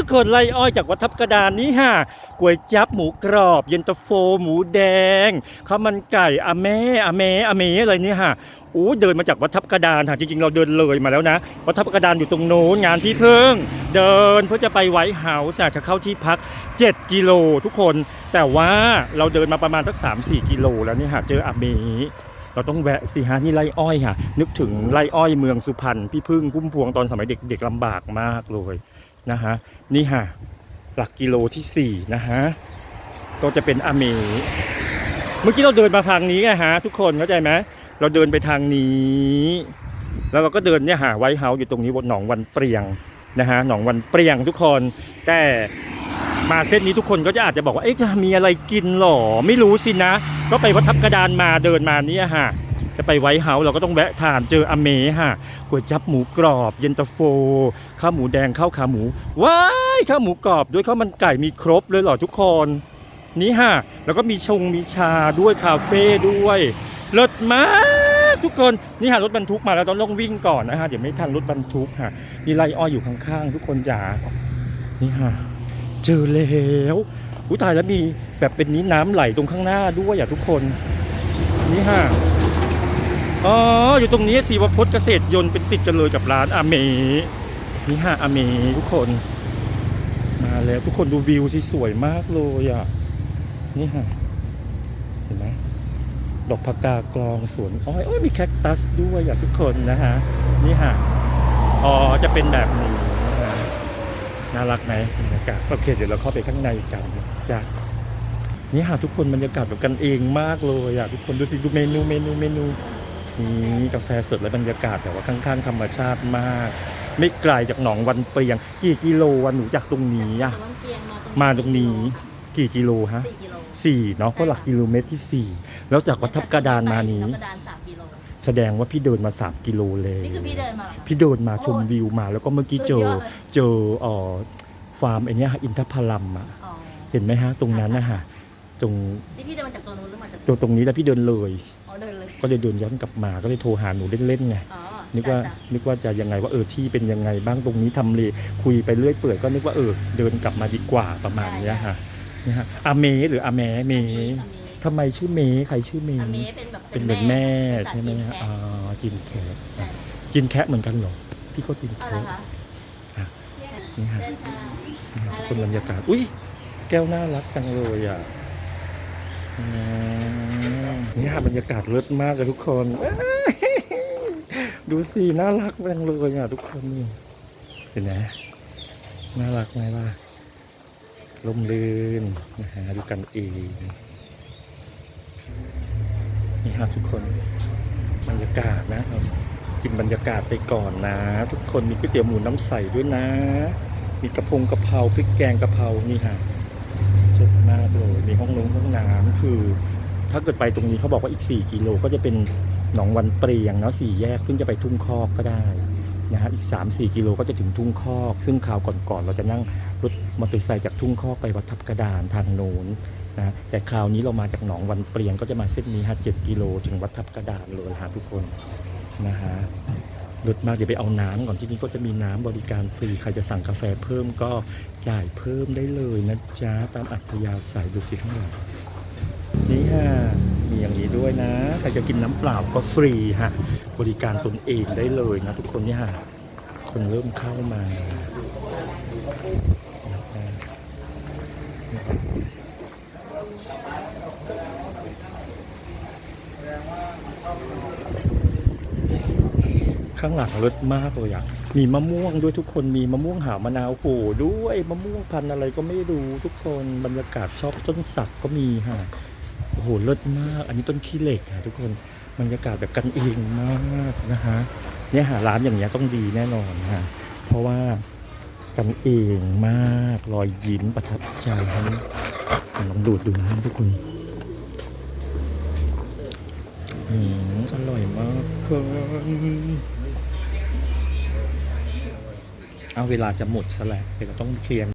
ทุกคนไล่อ้อยจากวัดทับกระดานนี้ฮะก๋วยจับหมูกรอบ เย็นตาโฟ หมูแดงข้าวมันไก่อาแม่อาแม่อาเมอะไรนี่ฮะโอ้เดินมาจากวัดทับกระดานค่ะจริงๆ เราเดินเลยมาแล้วนะ วัดทับกระดานอยู่ตรงโน้นงานพี่เพิ่ง เดินเพื่อจะไปไวท์เฮาส์จะเข้าที่พัก 7 กิโลทุกคน แต่ว่าเราเดินมาประมาณสัก3-4 กิโลแล้วนี่ฮะเจออาเมเราต้องแวะสิฮะนี่ไร่อ้อยค่ะ นึกถึงไร่อ้อยเมืองสุพรรณพี่พึ่งพุ่มพวงตอนสมัยเด็กๆลำบากมากเลย นะฮะนี่ฮะหลักกิโลที่ 4 นะฮะก็จะเป็นอเม เมื่อกี้เราเดินมาทางนี้ไงฮะทุกคนเข้าใจไหมเราเดินไปทางนี้ แล้วเราก็เดินเนี่ยหาไวท์เฮาส์อยู่ตรงนี้บนหนองวันเปรียงนะฮะหนองวันเปรียงทุกคน แต่มาเส้นนี้ทุกคนก็จะอาจจะบอกว่าเอ๊ะจะมีอะไรกินหรอไม่รู้สินะ ก็ไปวัดทับกระดานมาเดินมาเนี่ยฮะ จะไปไวท์เฮาส์เราก็ต้องแวะทานเจออเมฮะก๋วยจับหมูกรอบ เย็นตาโฟ ข้าวหมูแดงข้าวขาหมู ว้ายข้าวหมูกรอบด้วยข้าวมันไก่มีครบเลยเหรอทุกคน นี่ฮะแล้วก็มีชงมีชาด้วยคาเฟ่ด้วยเลิศมากทุกคนนี่ฮะรถบรรทุกมาแล้วต้องต้องวิ่งก่อนนะฮะเดี๋ยวไม่ทันรถบรรทุกฮะนี่ไลอ้อยอยู่ข้างๆ ทุกคนจ๋านี่ฮะเจอแล้วอุ้ยตายแล้วมีแบบเป็นนี้น้ำไหลตรงข้างหน้าด้วยอะทุกคน นี่ฮะ อ๋อ อยู่ตรงนี้สีวพจน์เกษตรยนต์เป็นติดกันเลยกับร้านอาเมนี่ฮะอาเมทุกคน มาแล้วทุกคนดูวิวสิสวยมากเลยอะ นี่ฮะเห็นไหมดอกผักกากลองสวนอ้อยโอ้ยมีแคคตัสด้วยอะทุกคนนะฮะ นี่ฮะอ๋อจะเป็นแบบนี้นะฮะน่ารักไหมบรรยากาศโอเคเดี๋ยวเราเข้าไปข้างในกันจ้ะนี่ฮะทุกคนบรรยากาศแบบกันเองมากเลยอะทุกคนดูสิดูเมนูเมนูเมนู นี่กาแฟสดและบรรยากาศแบบว่าข้างๆธรรมชาติมาก ไม่ไกลจากหนองวันเปรียง กี่กิโลวันหนูจากตรงนี้อะจากเปียงมาตรงนี้กี่กิโลฮะสี่กิโลสี่เนาะเพราะหลักกิโลเมตรที่สี่แล้วจากวัดทับกระดานมานี้ ทับกระดานสามกิโลแสดงว่าพี่เดินมาสามกิโลเลยนี่คือพี่เดินมาเหรอพี่เดินมาชมวิวมา แล้วก็เมื่อกี้เจอสุดยอดเลย เจอเอ่อฟาร์มไอเนี้ยอินทพลัมอะอ๋อเห็นไหมฮะ ตรงนั้นนะฮะตรง นี่พี่เดินมาจากตัวนู้นหรือมาจากตัวตรงนี้แล้วพี่เดินเลยอ๋อ เดินเลยก็เลยเดินย้อนกลับมาก็เลยโทรหาหนูเล่นๆไงอ๋อนึกว่าจ้ะนึกว่าจะยังไงว่าเออที่เป็นยังไงบ้างตรงนี้ทำเลคุยไปเรื่อยเปื่อยก็นึกว่าเออเดินกลับมาดีกว่าประมาณเนี้ยฮะนี่ฮะอาเมหรืออาแมเมอาเมอาเมทำไมชื่อเมใครชื่อเมอาเมเป็นแบบเป็นเหมือนแม่เป็นใช่ไหมสัตว์ฮะกินอ๋อแคะกินแคะใช่กินแคะเหมือนกันเหรอพี่ก็กินอะไรแคะคะนี่ฮะเดินทางอะไรคนบรรยากาศอุ้ยแก้วน่ารักจังเลยอะอืม นี่ฮะบรรยากาศเลิศมากเลยทุกคน ดูสิน่ารักจังเลยอะทุกคนนี่เห็นไหมน่ารักไหมล่ะลมลื่นนะฮะดูกันเองนี่ฮะทุกคนบรรยากาศนะเรากินบรรยากาศไปก่อนนะ ทุกคนมีก๋วยเตี๋ยวหมูน้ำใสด้วยนะ มีกระพงกระเพราพริกแกงกระเพรานี่ฮะเจ็บมากเลยมีห้องน้ำห้องน้ำคือ ถ้าเกิดไปตรงนี้เขาบอกว่าอีก 4 กิโลก็จะเป็นหนองวันเปรียงเนาะสี่แยก ซึ่งจะไปทุ่งคอกก็ได้นะฮะอีก 3-4 กิโลก็จะถึงทุ่งคอก ซึ่งคราวก่อนๆเราจะนั่งรถมอเตอร์ไซค์จากทุ่งคอกไปวัดทับกระดานทางโน้นนะแต่คราวนี้เรามาจากหนองวันเปรียงก็จะมาเส้นนี้ฮะ7กิโลถึงวัดทับกระดานเลยฮะทุกคนนะฮะรถมากเดี๋ยวไปเอาน้ำก่อนที่นี่ก็จะมีน้ำบริการฟรีใครจะสั่งกาแฟเพิ่มก็จ่ายเพิ่มได้เลยนะจ๊ะตามอัธยาศัยดูสิข้างหลัง นี่ฮะมีอย่างนี้ด้วยนะ ใครจะกินน้ำเปล่าก็ฟรีฮะ บริการตนเองได้เลยนะทุกคนนี่ฮะ คนเริ่มเข้ามาข้างหลังรสมากเลยอะ มีมะม่วงด้วยทุกคน มีมะม่วงหาวมะนาวโอ้ด้วย มะม่วงพันอะไรก็ไม่รู้ทุกคน บรรยากาศชอบต้นสักก็มีฮะ โอ้โหเลิศมาก อันนี้ต้นขี้เหล็กค่ะทุกคนบรรยากาศแบบกันเองมากนะฮะเนี่ยหาร้านอย่างเงี้ยต้องดีแน่นอนฮะเพราะว่ากันเองมากรอยยิ้มประทับใจทั้งลองดูดดูนะทุกคนอืมอร่อยมากเกินเอาเวลาจะหมดซะแล้วเดี๋ยวเราต้องเคลียร์